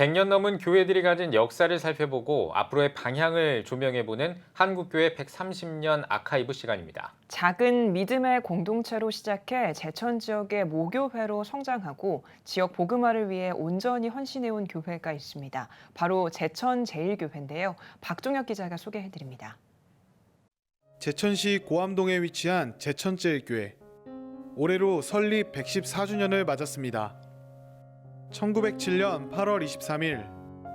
100년 넘은 교회들이 가진 역사를 살펴보고 앞으로의 방향을 조명해보는 한국교회 130년 아카이브 시간입니다. 작은 믿음의 공동체로 시작해 제천 지역의 모교회로 성장하고 지역 복음화를 위해 온전히 헌신해온 교회가 있습니다. 바로 제천 제일교회인데요. 박종혁 기자가 소개해드립니다. 제천시 고암동에 위치한 제천제일교회. 올해로 설립 114주년을 맞았습니다. 1907년 8월 23일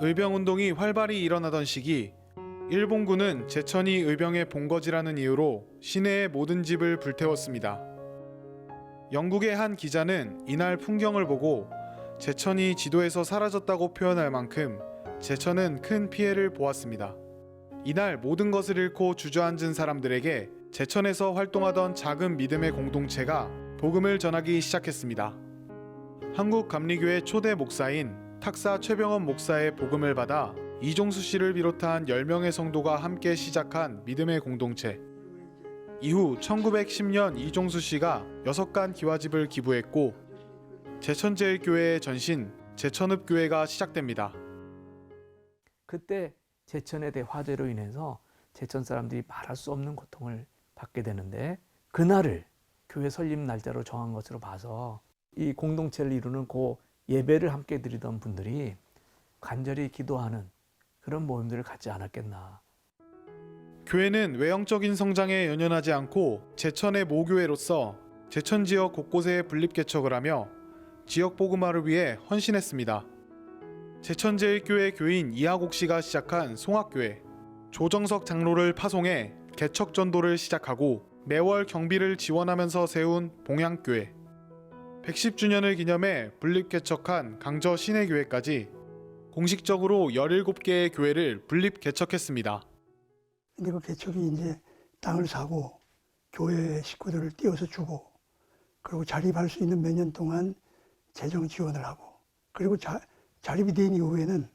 의병운동이 활발히 일어나던 시기 일본군은 제천이 의병의 본거지라는 이유로 시내의 모든 집을 불태웠습니다. 영국의 한 기자는 이날 풍경을 보고 제천이 지도에서 사라졌다고 표현할 만큼 제천은 큰 피해를 보았습니다. 이날 모든 것을 잃고 주저앉은 사람들에게 제천에서 활동하던 작은 믿음의 공동체가 복음을 전하기 시작했습니다. 한국 감리교회 초대 목사인 탁사 최병원 목사의 복음을 받아 이종수 씨를 비롯한 10명의 성도가 함께 시작한 믿음의 공동체. 이후 1910년 이종수 씨가 6간 기와집을 기부했고 제천제일교회의 전신 제천읍교회가 시작됩니다. 그때 제천에 대해 화재로 인해서 제천 사람들이 말할 수 없는 고통을 받게 되는데 그날을 교회 설립 날짜로 정한 것으로 봐서 이 공동체를 이루는 그 예배를 함께 드리던 분들이 간절히 기도하는 그런 모임들을 갖지 않았겠나. 교회는 외형적인 성장에 연연하지 않고 제천의 모교회로서 제천 지역 곳곳에 분립 개척을 하며 지역 복음화를 위해 헌신했습니다. 제천제일교회 교인 이하곡 씨가 시작한 송악교회, 조정석 장로를 파송해 개척 전도를 시작하고 매월 경비를 지원하면서 세운 봉양교회, 110주년을 기념해 분립 개척한 강저 신해교회까지 공식적으로 17개의 교회를 분립 개척했습니다. 근데 그 개척이 이제 땅을 사고 교회 식구들을 띄워서 주고 그리고 자립할 수 있는 몇 년 동안 재정 지원을 하고 그리고 자, 자립이 된 이후에는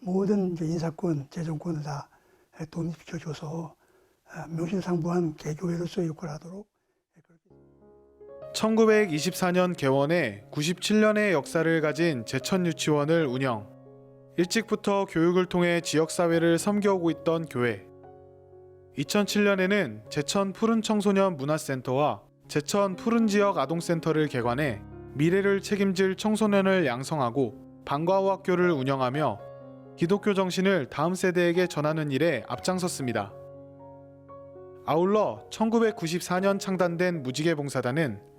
모든 인사권, 재정권을 다 독립시켜줘서 아, 명실상부한 개교회로서의 역할을 하도록 1924년 개원해 97년의 역사를 가진 제천 유치원을 운영. 일찍부터 교육을 통해 지역사회를 섬겨오고 있던 교회. 2007년에는 제천 푸른 청소년 문화센터와 제천 푸른 지역 아동센터를 개관해 미래를 책임질 청소년을 양성하고 방과후 학교를 운영하며 기독교 정신을 다음 세대에게 전하는 일에 앞장섰습니다. 아울러 1994년 창단된 무지개 봉사단은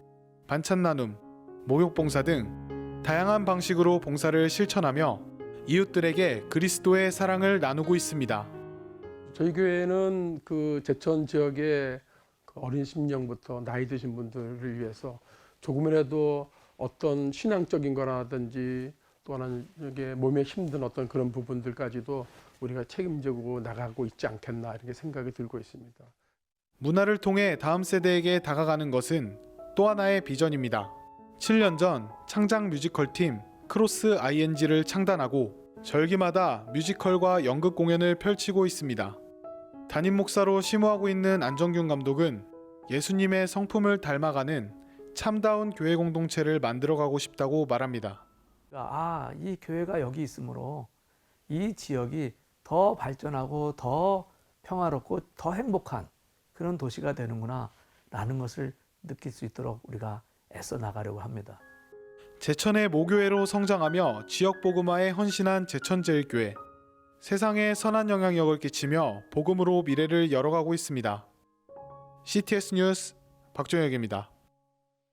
반찬 나눔, 목욕 봉사 등 다양한 방식으로 봉사를 실천하며 이웃들에게 그리스도의 사랑을 나누고 있습니다. 저희 교회는 그 제천 지역의 그 어린 심령부터 나이 드신 분들을 위해서 조금이라도 어떤 신앙적인 거라든지 또 하나는 이게 몸에 힘든 어떤 그런 부분들까지도 우리가 책임지고 나가고 있지 않겠나 이렇게 생각이 들고 있습니다. 문화를 통해 다음 세대에게 다가가는 것은 또 하나의 비전입니다. 7년 전 창작 뮤지컬 팀 크로스 ING를 창단하고 절기마다 뮤지컬과 연극 공연을 펼치고 있습니다. 담임 목사로 심호하고 있는 안정균 감독은 예수님의 성품을 닮아가는 참다운 교회 공동체를 만들어가고 싶다고 말합니다. 아, 이 교회가 여기 있으므로 이 지역이 더 발전하고 더 평화롭고 더 행복한 그런 도시가 되는구나 라는 것을 느낄 수 있도록 우리가 애써 나가려고 합니다. 제천의 모교회로 성장하며 지역 복음화에 헌신한 제천제일교회. 세상에 선한 영향력을 끼치며 복음으로 미래를 열어가고 있습니다. CTS 뉴스 박종혁입니다.